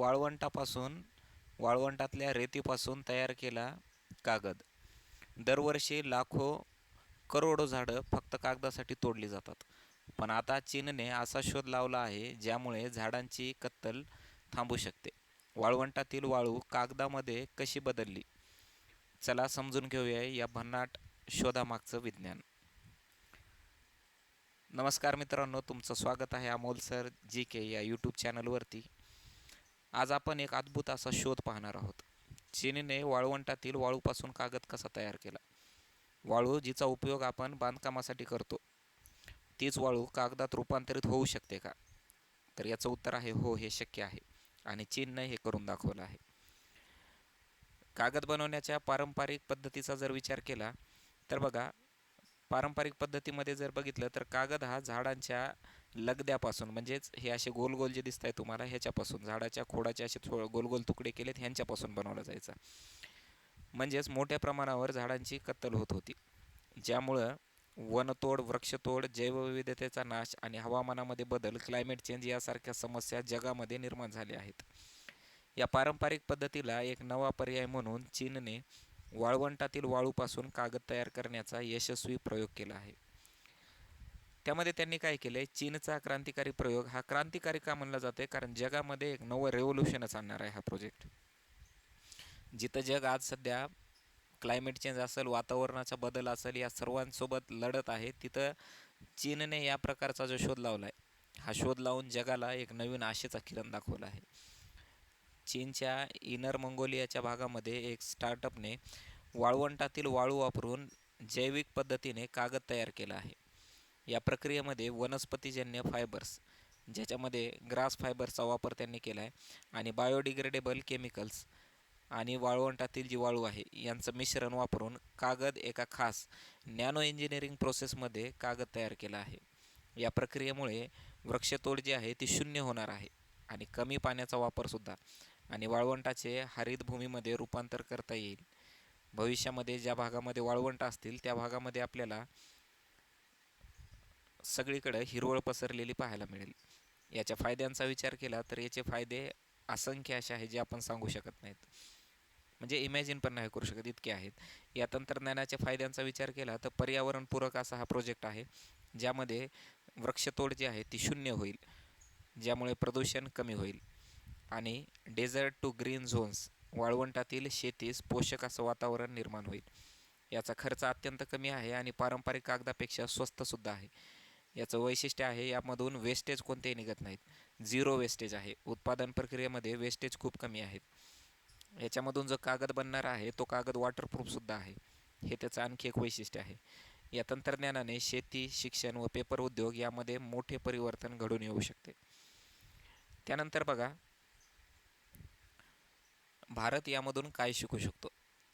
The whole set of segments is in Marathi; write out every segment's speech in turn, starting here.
वाळवंटापासून वाळवंटातल्या रेतीपासून तयार केला कागद. दरवर्षी लाखो करोडो झाडं फक्त कागदासाठी तोडली जातात. पण आता चीनने असा शोध लावला आहे ज्यामुळे झाडांची कत्तल थांबू शकते. वाळवंटातील वाळू कागदामध्ये कशी बदलली? चला समजून घेऊया या भन्नाट शोधामागचं विज्ञान. नमस्कार मित्रांनो तुमचं स्वागत आहे अमोल सर जी के या यूट्यूब चॅनलवरती आज आपण एक अद्भुत असा शोध पाहणार आहोत. चीनने वाळवंटातील वाळूपासून कागद कसा तयार केला? वाळू जिचा उपयोग आपण बांधकामासाठी करतो. तीच वाळू कागदात रूपांतरित होऊ शकते का? तर याचं उत्तर आहे हो हे शक्य आहे. आणि चीननं हे करून दाखवलं आहे. कागद बनवण्याच्या पारंपरिक पद्धतीचा जर विचार केला तर बघा पारंपरिक पद्धतीमध्ये जर बघितलं तर कागद हा झाडांच्या लगद्यापासून म्हणजेच हे असे गोल गोल जे दिसत आहे तुम्हाला ह्याच्यापासून झाडाच्या खोडाचे असे थो गोल गोल तुकडे केलेत ह्यांच्यापासून बनवला जायचा. म्हणजेच मोठ्या प्रमाणावर झाडांची कत्तल होत होती. ज्यामुळं वनतोड वृक्षतोड जैवविविधतेचा नाश आणि हवामानामध्ये बदल क्लायमेट चेंज यासारख्या समस्या जगामध्ये निर्माण झाल्या आहेत. या पारंपरिक पद्धतीला एक नवा पर्याय म्हणून चीनने वाळवंटातील वाळूपासून कागद तयार करण्याचा यशस्वी प्रयोग केला आहे. त्यामध्ये त्यांनी काय केलं आहे चीनचा क्रांतिकारी प्रयोग हा क्रांतिकारी का म्हणला जातो आहे कारण जगामध्ये एक नवं रेव्होल्युशनच आणणार आहे हा प्रोजेक्ट जिथं जग आज सध्या क्लायमेट चेंज असेल वातावरणाचा बदल असेल या सर्वांसोबत लढत आहे तिथं चीनने या प्रकारचा जो शोध लावला आहे हा शोध लावून जगाला एक नवीन आशेचा किरण दाखवला आहे. चीनच्या इनर मंगोलियाच्या भागामध्ये एक स्टार्टअपने वाळवंटातील वाळू वापरून जैविक पद्धतीने कागद तयार केला आहे. या प्रक्रियेमध्ये वनस्पतीजन्य फायबर्स ज्याच्यामध्ये ग्रास फायबर्सचा वापर त्यांनी केला आहे आणि बायोडिग्रेडेबल केमिकल्स आणि वाळवंटातील जी वाळू आहे यांचं मिश्रण वापरून कागद एका खास नॅनो इंजिनिअरिंग प्रोसेसमध्ये कागद तयार केला आहे. या प्रक्रियेमुळे वृक्षतोड जी आहे ती शून्य होणार आहे आणि कमी पाण्याचा वापरसुद्धा आणि वाळवंटाचे हरित भूमीमध्ये रूपांतर करता येईल. भविष्यामध्ये ज्या भागामध्ये वाळवंट असतील त्या भागामध्ये आपल्याला सगळीकडं हिरवळ पसरलेली पाहायला मिळेल. याच्या फायद्यांचा विचार केला तर याचे फायदे असंख्य असे आहेत जे आपण सांगू शकत नाहीत. म्हणजे इमॅजिन पण नाही करू शकत इतके आहेत. या तंत्रज्ञानाच्या फायद्यांचा विचार केला तर पर्यावरणपूरक असा हा प्रोजेक्ट आहे ज्यामध्ये वृक्षतोड जी आहे ती शून्य होईल ज्यामुळे प्रदूषण कमी होईल. आणि डेझर्ट टू ग्रीन झोन्स वाळवंटातील शेतीस पोषक असं वातावरण निर्माण होईल. याचा खर्च अत्यंत कमी आहे आणि पारंपरिक कागदापेक्षा स्वस्तसुद्धा आहे. याचं वैशिष्ट्य आहे यामधून वेस्टेज कोणतेही निघत नाहीत. झिरो वेस्टेज आहे. उत्पादन प्रक्रियेमध्ये वेस्टेज खूप कमी आहेत. याच्यामधून जो कागद बनणार आहे तो कागद वॉटरप्रूफसुद्धा आहे. हे त्याचं आणखी एक वैशिष्ट्य आहे. या तंत्रज्ञानाने शेती शिक्षण व पेपर उद्योग यामध्ये मोठे परिवर्तन घडून येऊ शकते. त्यानंतर बघा भारत यामधून काय शिकू शकतो?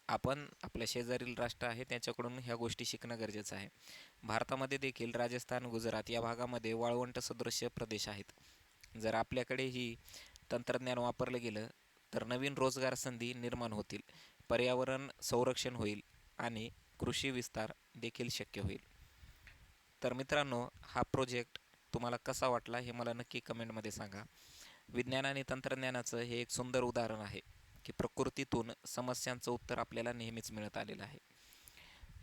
आपण आपल्या शेजारील राष्ट्र आहे त्याच्याकडून ह्या गोष्टी शिकणं गरजेचं आहे. भारतामध्ये देखील राजस्थान गुजरात या भागामध्ये वाळवंट सदृश्य प्रदेश आहेत. जर आपल्याकडे ही तंत्रज्ञान वापरलं गेलं तर नवीन रोजगार संधी निर्माण होतील पर्यावरण संरक्षण होईल आणि कृषी विस्तार देखील शक्य होईल. तर मित्रांनो हा प्रोजेक्ट तुम्हाला कसा वाटला हे मला नक्की कमेंटमध्ये सांगा. विज्ञान आणि तंत्रज्ञानाचं हे एक सुंदर उदाहरण आहे. की प्रकृतीतून समस्यांचं उत्तर आपल्याला नेहमीच मिळत आलेलं आहे.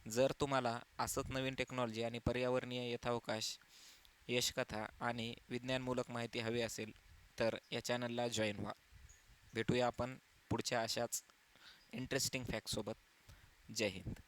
जर तुम्हाला असंच नवीन टेक्नॉलॉजी आणि पर्यावरणीय यथावकाश यशकथा आणि विज्ञानमूलक माहिती हवी असेल तर या चॅनलला जॉईन व्हा. भेटूया आपण पुढच्या अशाच इंटरेस्टिंग फॅक्टसोबत जय हिंद.